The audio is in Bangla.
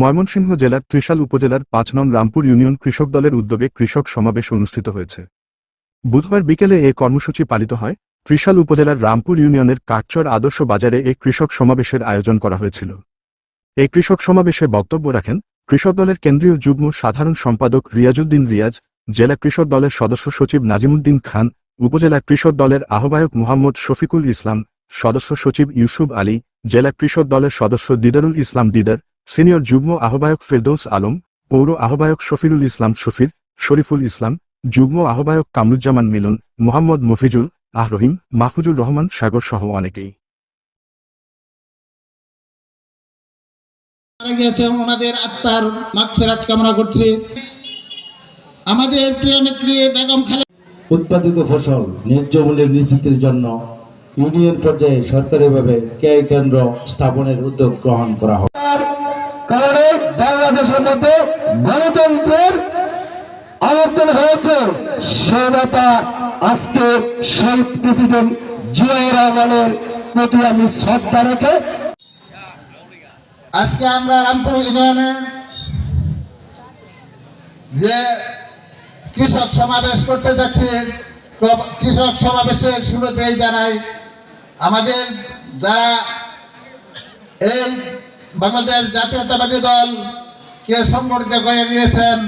ময়মনসিংহ জেলার ত্রিশাল উপজেলার পাঁচ নং রামপুর ইউনিয়ন কৃষক দলের উদ্যোগে কৃষক সমাবেশ অনুষ্ঠিত হয়েছে। বুধবার বিকেলে এ কর্মসূচি পালিত হয়। ত্রিশাল উপজেলার রামপুর ইউনিয়নের কাকচর আদর্শ বাজারে এ কৃষক সমাবেশের আয়োজন করা হয়েছিল। এই কৃষক সমাবেশে বক্তব্য রাখেন কৃষক দলের কেন্দ্রীয় যুগ্ম সাধারণ সম্পাদক রিয়াজউদ্দিন রিয়াজ, জেলা কৃষক দলের সদস্য সচিব নাজিমুদ্দিন খান, উপজেলা কৃষক দলের আহ্বায়ক মোহাম্মদ শফিকুল ইসলাম, সদস্য সচিব ইউসুফ আলী, জেলা কৃষক দলের সদস্য দিদারুল ইসলাম দিদার সিনিয়র যুগ্ম আহ্বায়ক ফেরদৌস আলম পৌর আহ্বায়ক শফিরুল ইসলাম শফির শরীফুল ইসলাম যুগ্ম আহ্বায়ক কামরুজ্জামান মিলন মোহাম্মদ মফিজুল আহরহিম মাহফুজুর রহমান সাগর সহ অনেকেই। গিয়েছেন ওনাদের আত্মার মাগফিরাত কামনা করছি। আমাদের প্রিয় নেত্রী বেগম খালেদা উৎপাদিত ফসল ন্যায্য মূল্যের নিশ্চিতের জন্য ইউনিয়ন পর্যায়ে সরকারিভাবে ক্রয় কেন্দ্র স্থাপনের উদ্যোগ গ্রহণ করা হবে কারণে বাংলাদেশের গণতন্ত্রের আবর্তন হয়েছে। সে নেতা আজকে শহীদ প্রেসিডেন্ট জিয়া রহমানের প্রতি আমি শ্রদ্ধা রেখে আজকে আমরা রামপুর ইউনিয়নে যে কৃষক সমাবেশ করতে যাচ্ছি কৃষক সমাবেশের শুরুতেই জানাই, আমাদের যারা এই বাংলাদেশ জাতীয়তাবাদী দল কে সংগঠিত করে দিয়েছেন?